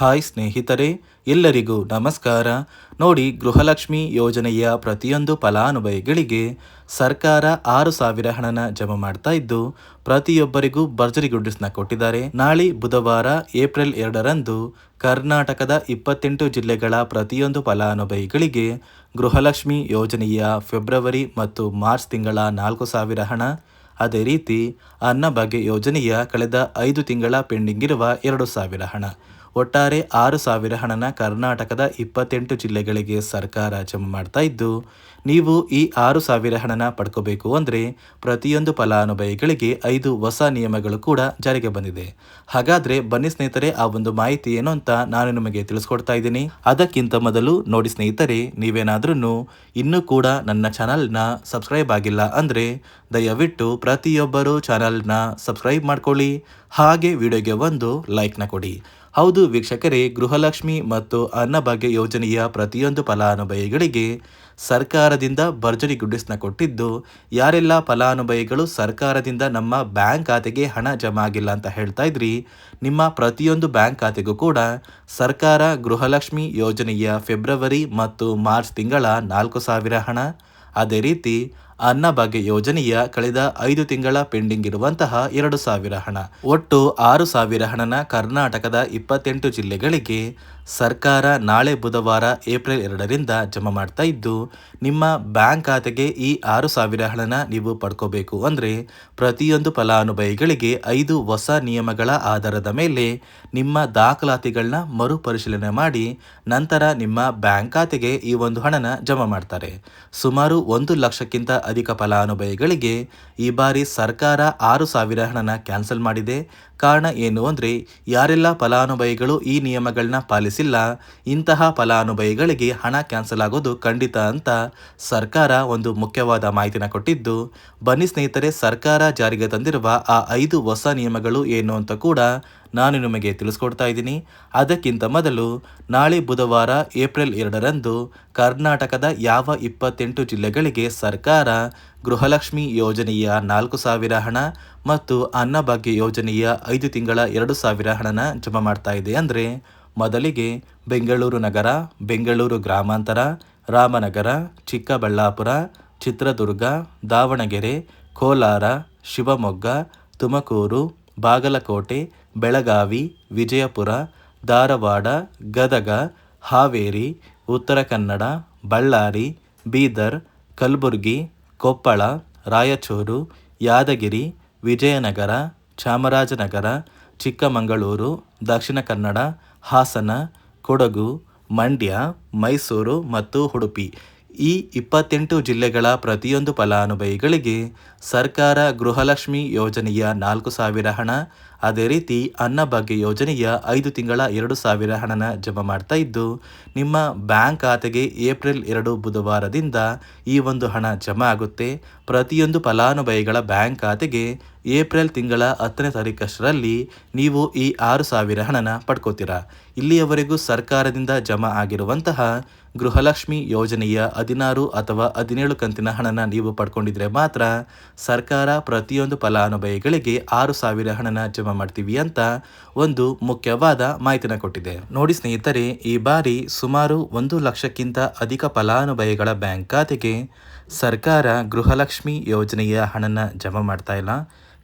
Hi ಸ್ನೇಹಿತರೆ, ಎಲ್ಲರಿಗೂ ನಮಸ್ಕಾರ. ನೋಡಿ, ಗೃಹಲಕ್ಷ್ಮಿ ಯೋಜನೆಯ ಪ್ರತಿಯೊಂದು ಫಲಾನುಭವಿಗಳಿಗೆ ಸರ್ಕಾರ ಆರು ಸಾವಿರ ಹಣನ ಜಮಾ ಮಾಡ್ತಾ ಇದ್ದು, ಪ್ರತಿಯೊಬ್ಬರಿಗೂ ಭರ್ಜರಿ ಗುಡ್ಡಿಸ್ನ ಕೊಟ್ಟಿದ್ದಾರೆ. ನಾಳೆ ಬುಧವಾರ, ಏಪ್ರಿಲ್ ಎರಡರಂದು ಕರ್ನಾಟಕದ ಇಪ್ಪತ್ತೆಂಟು ಜಿಲ್ಲೆಗಳ ಪ್ರತಿಯೊಂದು ಫಲಾನುಭವಿಗಳಿಗೆ ಗೃಹಲಕ್ಷ್ಮಿ ಯೋಜನೆಯ ಫೆಬ್ರವರಿ ಮತ್ತು ಮಾರ್ಚ್ ತಿಂಗಳ ನಾಲ್ಕು ಸಾವಿರ ಹಣ. ಅದೇ ರೀತಿ ಅನ್ನಭಾಗ್ಯ ಯೋಜನೆಯ ಕಳೆದ ಐದು ತಿಂಗಳ ಪೆಂಡಿಂಗ್ ಇರುವ ಎರಡು ಸಾವಿರ ಹಣ. ಒಟ್ಟಾರೆ ಆರು ಸಾವಿರ ಹಣನ ಕರ್ನಾಟಕದ ಇಪ್ಪತ್ತೆಂಟು ಜಿಲ್ಲೆಗಳಿಗೆ ಸರ್ಕಾರ ಜಮಾ ಮಾಡ್ತಾ ಇದ್ದು, ನೀವು ಈ ಆರು ಸಾವಿರ ಹಣನ ಪಡ್ಕೋಬೇಕು ಅಂದರೆ ಪ್ರತಿಯೊಂದು ಫಲಾನುಭವಿಗಳಿಗೆ ಐದು ಹೊಸ ನಿಯಮಗಳು ಕೂಡ ಜಾರಿಗೆ ಬಂದಿದೆ. ಹಾಗಾದರೆ ಬನ್ನಿ ಸ್ನೇಹಿತರೆ, ಆ ಒಂದು ಮಾಹಿತಿ ಏನು ಅಂತ ನಾನು ನಿಮಗೆ ತಿಳಿಸ್ಕೊಡ್ತಾ ಇದ್ದೀನಿ. ಅದಕ್ಕಿಂತ ಮೊದಲು ನೋಡಿ ಸ್ನೇಹಿತರೆ ನೀವೇನಾದ್ರೂ ಇನ್ನೂ ಕೂಡ ನನ್ನ ಚಾನಲ್ನ ಸಬ್ಸ್ಕ್ರೈಬ್ ಆಗಿಲ್ಲ ಅಂದರೆ ದಯವಿಟ್ಟು ಪ್ರತಿಯೊಬ್ಬರು ಚಾನಲ್ನ ಸಬ್ಸ್ಕ್ರೈಬ್ ಮಾಡ್ಕೊಳ್ಳಿ. ಹಾಗೆ ವಿಡಿಯೋಗೆ ಒಂದು ಲೈಕ್ನ ಕೊಡಿ. ಹೌದು ವೀಕ್ಷಕರೇ, ಗೃಹಲಕ್ಷ್ಮಿ ಮತ್ತು ಅನ್ನಭಾಗ್ಯ ಯೋಜನೆಯ ಪ್ರತಿಯೊಂದು ಫಲಾನುಭವಿಗಳಿಗೆ ಸರ್ಕಾರದಿಂದ ಭರ್ಜರಿ ಗುಡ್ಡಿಸ್ನ ಕೊಟ್ಟಿದ್ದು, ಯಾರೆಲ್ಲ ಫಲಾನುಭವಿಗಳು ಸರ್ಕಾರದಿಂದ ನಮ್ಮ ಬ್ಯಾಂಕ್ ಖಾತೆಗೆ ಹಣ ಜಮಾ ಆಗಿಲ್ಲ ಅಂತ ಹೇಳ್ತಾ ಇದ್ರಿ, ನಿಮ್ಮ ಪ್ರತಿಯೊಂದು ಬ್ಯಾಂಕ್ ಖಾತೆಗೂ ಕೂಡ ಸರ್ಕಾರ ಗೃಹಲಕ್ಷ್ಮಿ ಯೋಜನೆಯ ಫೆಬ್ರವರಿ ಮತ್ತು ಮಾರ್ಚ್ ತಿಂಗಳ ನಾಲ್ಕು ಸಾವಿರ ಹಣ. ಅದೇ ರೀತಿ ಅನ್ನಭಾಗ್ಯ ಯೋಜನೆಯ ಕಳೆದ ಐದು ತಿಂಗಳ ಪೆಂಡಿಂಗ್ ಇರುವಂತಹ ಎರಡು ಸಾವಿರ ಹಣ. ಒಟ್ಟು ಆರು ಸಾವಿರ ಹಣನ ಕರ್ನಾಟಕದ ಇಪ್ಪತ್ತೆಂಟು ಜಿಲ್ಲೆಗಳಿಗೆ ಸರ್ಕಾರ ನಾಳೆ ಬುಧವಾರ ಏಪ್ರಿಲ್ ಎರಡರಿಂದ ಜಮಾ ಮಾಡ್ತಾ ಇದ್ದು, ನಿಮ್ಮ ಬ್ಯಾಂಕ್ ಖಾತೆಗೆ ಈ ಆರು ಸಾವಿರ ಹಣನ ನೀವು ಪಡ್ಕೋಬೇಕು ಅಂದರೆ ಪ್ರತಿಯೊಂದು ಫಲಾನುಭವಿಗಳಿಗೆ ಐದು ಹೊಸ ನಿಯಮಗಳ ಆಧಾರದ ಮೇಲೆ ನಿಮ್ಮ ದಾಖಲಾತಿಗಳನ್ನ ಮರುಪರಿಶೀಲನೆ ಮಾಡಿ ನಂತರ ನಿಮ್ಮ ಬ್ಯಾಂಕ್ ಖಾತೆಗೆ ಈ ಒಂದು ಹಣನ ಜಮಾ ಮಾಡ್ತಾರೆ. ಸುಮಾರು ಒಂದು ಲಕ್ಷಕ್ಕಿಂತ ಅಧಿಕ ಫಲಾನುಭವಿಗಳಿಗೆ ಈ ಬಾರಿ ಸರ್ಕಾರ ಆರು ಸಾವಿರ ಹಣನ ಕ್ಯಾನ್ಸಲ್ ಮಾಡಿದೆ. ಕಾರಣ ಏನು ಅಂದರೆ, ಯಾರೆಲ್ಲ ಫಲಾನುಭವಿಗಳು ಈ ನಿಯಮಗಳನ್ನ ಪಾಲಿಸಿಲ್ಲ ಇಂತಹ ಫಲಾನುಭವಿಗಳಿಗೆ ಹಣ ಕ್ಯಾನ್ಸಲ್ ಆಗೋದು ಖಂಡಿತ ಅಂತ ಸರ್ಕಾರ ಒಂದು ಮುಖ್ಯವಾದ ಮಾಹಿತಿನ ಕೊಟ್ಟಿದ್ದು. ಬನ್ನಿ ಸ್ನೇಹಿತರೆ, ಸರ್ಕಾರ ಜಾರಿಗೆ ತಂದಿರುವ ಆ ಐದು ಹೊಸ ನಿಯಮಗಳು ಏನು ಅಂತ ಕೂಡ ನಾನು ನಿಮಗೆ ತಿಳಿಸ್ಕೊಡ್ತಾ ಇದ್ದೀನಿ. ಅದಕ್ಕಿಂತ ಮೊದಲು ನಾಳೆ ಬುಧವಾರ ಏಪ್ರಿಲ್ ಎರಡರಂದು ಕರ್ನಾಟಕದ ಯಾವ ಇಪ್ಪತ್ತೆಂಟು ಜಿಲ್ಲೆಗಳಿಗೆ ಸರ್ಕಾರ ಗೃಹಲಕ್ಷ್ಮಿ ಯೋಜನೆಯ ನಾಲ್ಕು ಸಾವಿರ ಹಣ ಮತ್ತು ಅನ್ನಭಾಗ್ಯ ಯೋಜನೆಯ ಐದು ತಿಂಗಳ ಎರಡು ಸಾವಿರ ಹಣನ ಜಮಾ ಮಾಡ್ತಾ ಇದೆ ಅಂದರೆ ಮೊದಲಿಗೆ ಬೆಂಗಳೂರು ನಗರ, ಬೆಂಗಳೂರು ಗ್ರಾಮಾಂತರ, ರಾಮನಗರ, ಚಿಕ್ಕಬಳ್ಳಾಪುರ, ಚಿತ್ರದುರ್ಗ, ದಾವಣಗೆರೆ, ಕೋಲಾರ, ಶಿವಮೊಗ್ಗ, ತುಮಕೂರು, ಬಾಗಲಕೋಟೆ, ಬೆಳಗಾವಿ, ವಿಜಯಪುರ, ಧಾರವಾಡ, ಗದಗ, ಹಾವೇರಿ, ಉತ್ತರ ಕನ್ನಡ, ಬಳ್ಳಾರಿ, ಬೀದರ್, ಕಲಬುರಗಿ, ಕೊಪ್ಪಳ, ರಾಯಚೂರು, ಯಾದಗಿರಿ, ವಿಜಯನಗರ, ಚಾಮರಾಜನಗರ, ಚಿಕ್ಕಮಗಳೂರು, ದಕ್ಷಿಣ ಕನ್ನಡ ಹಾಸನ ಕೊಡಗು ಮಂಡ್ಯ ಮೈಸೂರು ಮತ್ತು ಉಡುಪಿ. ಈ ಇಪ್ಪತ್ತೆಂಟು ಜಿಲ್ಲೆಗಳ ಪ್ರತಿಯೊಂದು ಫಲಾನುಭವಿಗಳಿಗೆ ಸರ್ಕಾರ ಗೃಹಲಕ್ಷ್ಮಿ ಯೋಜನೆಯ ನಾಲ್ಕು ಸಾವಿರ ಹಣ, ಅದೇ ರೀತಿ ಅನ್ನಭಾಗ್ಯ ಯೋಜನೆಯ ಐದು ತಿಂಗಳ ಎರಡು ಸಾವಿರ ಹಣನ ಜಮಾ ಮಾಡ್ತಾ ಇದ್ದು, ನಿಮ್ಮ ಬ್ಯಾಂಕ್ ಖಾತೆಗೆ ಏಪ್ರಿಲ್ ಎರಡು ಬುಧವಾರದಿಂದ ಈ ಒಂದು ಹಣ ಜಮಾ ಆಗುತ್ತೆ. ಪ್ರತಿಯೊಂದು ಫಲಾನುಭವಿಗಳ ಬ್ಯಾಂಕ್ ಖಾತೆಗೆ ಏಪ್ರಿಲ್ ತಿಂಗಳ ಹತ್ತನೇ ತಾರೀಕಷ್ಟರಲ್ಲಿ ನೀವು ಈ ಆರು ಸಾವಿರ ಹಣನ ಪಡ್ಕೋತೀರಾ. ಇಲ್ಲಿಯವರೆಗೂ ಸರ್ಕಾರದಿಂದ ಜಮಾ ಆಗಿರುವಂತಹ ಗೃಹಲಕ್ಷ್ಮಿ ಯೋಜನೆಯ ಹದಿನಾರು ಅಥವಾ ಹದಿನೇಳು ಕಂತಿನ ಹಣನ ನೀವು ಪಡ್ಕೊಂಡಿದ್ರೆ ಮಾತ್ರ ಸರ್ಕಾರ ಪ್ರತಿಯೊಂದು ಫಲಾನುಭವಿಗಳಿಗೆ ಆರು ಸಾವಿರ ಹಣನ ಜಮಾ ಮಾಡ್ತೀವಿ ಅಂತ ಒಂದು ಮುಖ್ಯವಾದ ಮಾಹಿತಿನ ಕೊಟ್ಟಿದೆ. ನೋಡಿ ಸ್ನೇಹಿತರೆ, ಈ ಬಾರಿ ಸುಮಾರು ಒಂದು ಲಕ್ಷಕ್ಕಿಂತ ಅಧಿಕ ಫಲಾನುಭವಿಗಳ ಬ್ಯಾಂಕ್ ಖಾತೆಗೆ ಸರ್ಕಾರ ಗೃಹಲಕ್ಷ್ಮಿ ಯೋಜನೆಯ ಹಣನ ಜಮಾ ಮಾಡ್ತಾ ಇಲ್ಲ.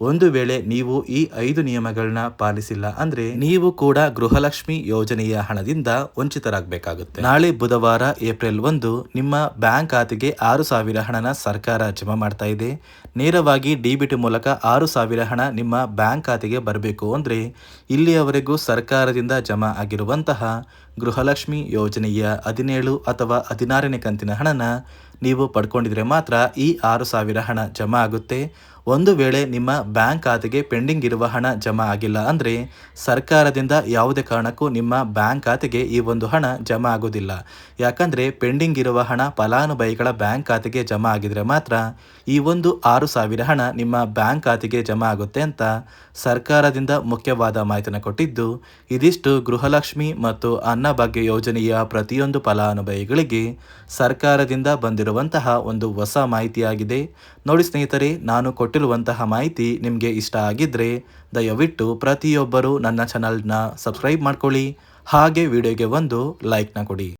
ಒಂದು ವೇಳೆ ನೀವು ಈ ಐದು ನಿಯಮಗಳನ್ನ ಪಾಲಿಸಿಲ್ಲ ಅಂದ್ರೆ ನೀವು ಕೂಡ ಗೃಹಲಕ್ಷ್ಮಿ ಯೋಜನೆಯ ಹಣದಿಂದ ವಂಚಿತರಾಗಬೇಕಾಗುತ್ತೆ. ನಾಳೆ ಬುಧವಾರ ಏಪ್ರಿಲ್ ಒಂದು ನಿಮ್ಮ ಬ್ಯಾಂಕ್ ಖಾತೆಗೆ ಆರು ಸಾವಿರ ಹಣನ ಸರ್ಕಾರ ಜಮಾ ಮಾಡ್ತಾ ಇದೆ. ನೇರವಾಗಿ ಡಿಬಿಟಿ ಮೂಲಕ ಆರು ಸಾವಿರ ಹಣ ನಿಮ್ಮ ಬ್ಯಾಂಕ್ ಖಾತೆಗೆ ಬರಬೇಕು ಅಂದರೆ ಇಲ್ಲಿಯವರೆಗೂ ಸರ್ಕಾರದಿಂದ ಜಮಾ ಆಗಿರುವಂತಹ ಗೃಹಲಕ್ಷ್ಮಿ ಯೋಜನೆಯ ಹದಿನೇಳು ಅಥವಾ ಹದಿನಾರನೇ ಕಂತಿನ ಹಣನ ನೀವು ಪಡ್ಕೊಂಡಿದ್ರೆ ಮಾತ್ರ ಈ ಆರು ಸಾವಿರ ಹಣ ಜಮಾ ಆಗುತ್ತೆ. ಒಂದು ವೇಳೆ ನಿಮ್ಮ ಬ್ಯಾಂಕ್ ಖಾತೆಗೆ ಪೆಂಡಿಂಗ್ ಇರುವ ಹಣ ಜಮಾ ಆಗಿಲ್ಲ ಅಂದರೆ ಸರ್ಕಾರದಿಂದ ಯಾವುದೇ ಕಾರಣಕ್ಕೂ ನಿಮ್ಮ ಬ್ಯಾಂಕ್ ಖಾತೆಗೆ ಈ ಒಂದು ಹಣ ಜಮಾ ಆಗೋದಿಲ್ಲ ಯಾಕಂದರೆ ಪೆಂಡಿಂಗ್ ಇರುವ ಹಣ ಫಲಾನುಭವಿಗಳ ಬ್ಯಾಂಕ್ ಖಾತೆಗೆ ಜಮಾ ಆಗಿದರೆ ಮಾತ್ರ ಈ ಒಂದು ಆರು ಸಾವಿರ ಹಣ ನಿಮ್ಮ ಬ್ಯಾಂಕ್ ಖಾತೆಗೆ ಜಮಾ ಆಗುತ್ತೆ ಅಂತ ಸರ್ಕಾರದಿಂದ ಮುಖ್ಯವಾದ ಮಾಹಿತಿಯನ್ನು ಕೊಟ್ಟಿದ್ದು, ಇದಿಷ್ಟು ಗೃಹಲಕ್ಷ್ಮಿ ಮತ್ತು ಅನ್ನಭಾಗ್ಯ ಯೋಜನೆಯ ಪ್ರತಿಯೊಂದು ಫಲಾನುಭವಿಗಳಿಗೆ ಸರ್ಕಾರದಿಂದ ಬಂದಿರುವಂತಹ ಒಂದು ಹೊಸ ಮಾಹಿತಿಯಾಗಿದೆ. ನೋಡಿ ಸ್ನೇಹಿತರೆ, ನಾನು ಕೊಟ್ಟಿರುವಂತಹ ಮಾಹಿತಿ ನಿಮಗೆ ಇಷ್ಟ ಆಗಿದ್ದರೆ ದಯವಿಟ್ಟು ಪ್ರತಿಯೊಬ್ಬರು ನನ್ನ ಚಾನಲ್ನ ಸಬ್ಸ್ಕ್ರೈಬ್ ಮಾಡ್ಕೊಳ್ಳಿ. ಹಾಗೆ ವಿಡಿಯೋಗೆ ಒಂದು ಲೈಕ್ನ ಕೊಡಿ.